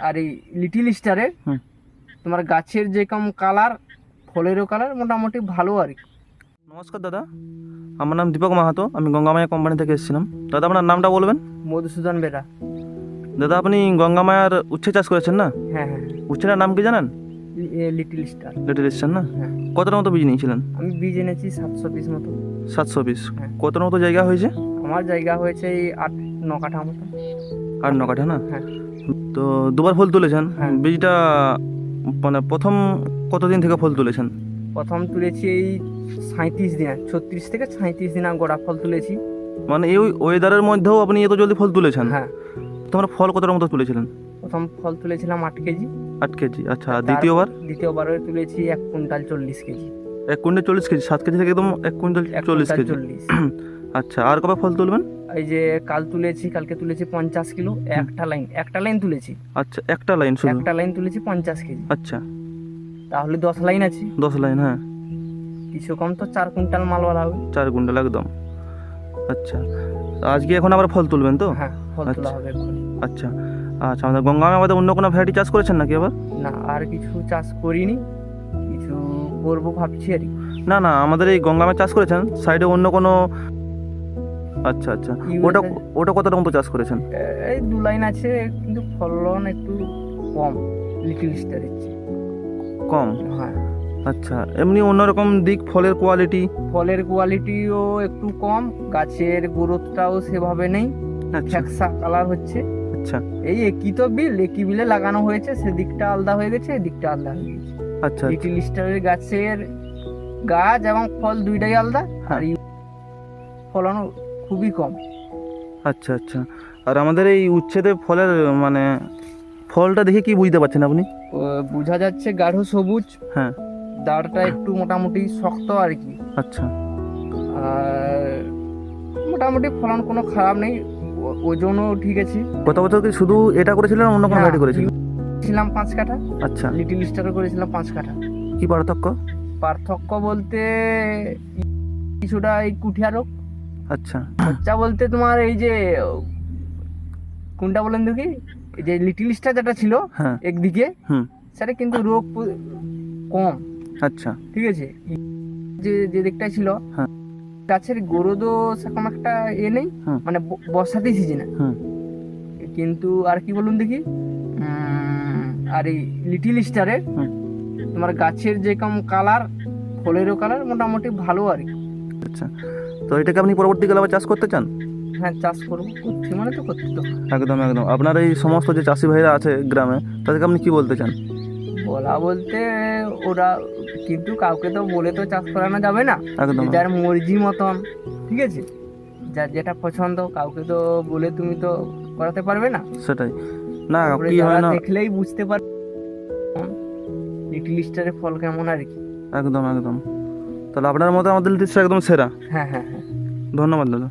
আর এই লিটিল স্টারের হুম। তোমার গাছের যেরকম কালার ফলেরও কালার মোটামুটি ভালো আর কি। নমস্কার দাদা আমার নাম দীপক মাহাতো আমি গঙ্গামায়া কোম্পানি থেকে এসেছিলাম। দাদা আপনার নামটা বলবেন? মধুসূদন বেরা। দাদা আপনি গঙ্গামায়ার উচ্ছে চাষ করেছেন না? হ্যাঁ হ্যাঁ। উচ্ছেটার নাম কি জানেন? লিটিল স্টার লিটিল এসছেন না? হ্যাঁ। কতটা মতো বীজ নিয়েছিলেন? আমি বীজ এনেছি সাতশো পিস মতো। সাতশো পিস হ্যাঁ। কতটা মতো জায়গা হয়েছে? আমার জায়গা হয়েছে এই আট ন কাঠা মতো। আর ন কাঠা না? হ্যাঁ। তো দুবার ফুল তুলেছেন। হ্যাঁ। বীজটা মানে প্রথম কতদিন থেকে ফুল তুলেছেন? প্রথম তুলেছি এই সাঁত্রিশ দিন ছত্রিশ থেকে সাঁত্রিশ দিন গোড়া ফল তুলেছি। মানে এই ওয়েদারের মধ্যেও আপনি এত জলদি ফল তুলেছেন? হ্যাঁ। তোমরা ফল কতটা মতো তুলেছিলেন? প্রথম ফল তুলেছিলাম আট কেজি। আট কেজি আচ্ছা। তার- দ্বিতীয়বার? তুলেছি এক কুইন্টাল চল্লিশ কেজি। এক কুইন্টাল চল্লিশ কেজি সাত কেজি থেকে একদম এক কুইন্টাল চল্লিশ কেজি। চল্লিশ। আচ্ছা আর কবে ফল তুলবেন? এই যে কাল তুলেছি কালকে তুলেছি পঞ্চাশ কিলো একটা লাইন একটা লাইন তুলেছি। আচ্ছা একটা লাইন শুধু? একটা লাইন তুলেছি পঞ্চাশ কেজি। আচ্ছা। তাহলে দশ লাইন আছে। দশ লাইন হ্যাঁ। কিছু কম তো চার কুইন্টাল মালওয়ালা হবে। চার কুইন্টাল একদম। আচ্ছা আজকে এখন আবার ফল তুলবেন তো? হ্যাঁ ফল তোলা আচ্ছা। হবে। আচ্ছা আচ্ছা আমাদের গঙ্গামে আমাদের অন্য কোনো ভ্যারাইটি চাষ করেছেন নাকি আবার? না আর কিছু চাষ করিনি। কিছু করব ভাবছি আর। না না আমাদের এই গঙ্গামে চাষ করেছেন সাইডে অন্য কোনো আচ্ছা আচ্ছা। ওটা? ওটা কতটা মতো চাষ করেছেন? এই দু লাইন আছে কিন্তু ফলন একটু কম লিটিল স্টারের চেয়ে। কম? হ্যাঁ। আচ্ছা এমনি অন্যরকম দিক ফলের কোয়ালিটি ফলের কোয়ালিটিও একটু কম গাছের গ্রোথটাও সেভাবে নেই আচ্ছা। ফ্যাকসা কালার হচ্ছে। আচ্ছা। এই একই তো বিল একই বিলে লাগানো হয়েছে সেদিকটা আলাদা হয়ে গেছে এদিকটা আলাদা হয়ে গেছে। আচ্ছা লিটিল স্টারের গাছের গাছ এবং ফল দুইটাই আলাদা আর এই ফলন খুবই কম। আচ্ছা আচ্ছা। আর আমাদের এই উচ্ছেদে ফলের মানে ফলটা দেখে কি বুঝতে পারছেন আপনি? বোঝা যাচ্ছে গাঢ় সবুজ। হ্যাঁ। দাঁড়টা একটু মোটামুটি শক্ত আর কি। আচ্ছা। আর মোটামুটি ফলন কোনো খারাপ নেই। ওজনও ঠিক আছে। গত বছর কি শুধু এটা করেছিলেন না অন্য কোনো ভ্যারাইটি করেছিলেন? ছিলাম পাঁচ কাঠা। আচ্ছা। লিটিল স্টারও করেছিলাম পাঁচ কাঠা। কি পার্থক্য? পার্থক্য বলতে কিছুটা এই কুঠিয়া রোগ। আচ্ছা। খরচা বলতে তোমার এই যে কোনটা বলেন দেখি? এই যে লিটিল স্টার যেটা ছিল হ্যাঁ। একদিকে সেটা কিন্তু রোগ কম। আচ্ছা। ঠিক আছে? যে যে দিকটা ছিল হ্যাঁ। গাছের গরুদও সেরকম একটা এ নেই মানে ব- বর্ষাতেই সিজনে। কিন্তু আর কি বলুন দেখি? আর এই লিটিল স্টারের হুম। তোমার গাছের যেরকম কালার ফলেরও কালার মোটামুটি ভালো আর কি। আচ্ছা। তো এটাকে আপনি পরবর্তীকালে আবার চাষ করতে চান? হ্যাঁ চাষ করব। করছি মানে তো করতে তো। একদম একদম। আপনার এই সমস্ত যে চাষি ভাইরা আছে গ্রামে তাদেরকে আপনি কি বলতে চান? বলা বলতে ওরা কিন্তু কাউকে তো বলে তো চাষ করানো যাবে না। একদম যার মর্জি মতন ঠিক আছে? যার যেটা পছন্দ কাউকে তো বলে তুমি তো করাতে পারবে না। সেটাই। না কি হয় না? দেখলেই বুঝতে পারবে লিটিল স্টারের ফল কেমন আর কি। একদম একদম। তাহলে আপনার মতো আমাদের লিটিস একদম সেরা। হ্যাঁ হ্যাঁ হ্যাঁ। ধন্যবাদ দাদা।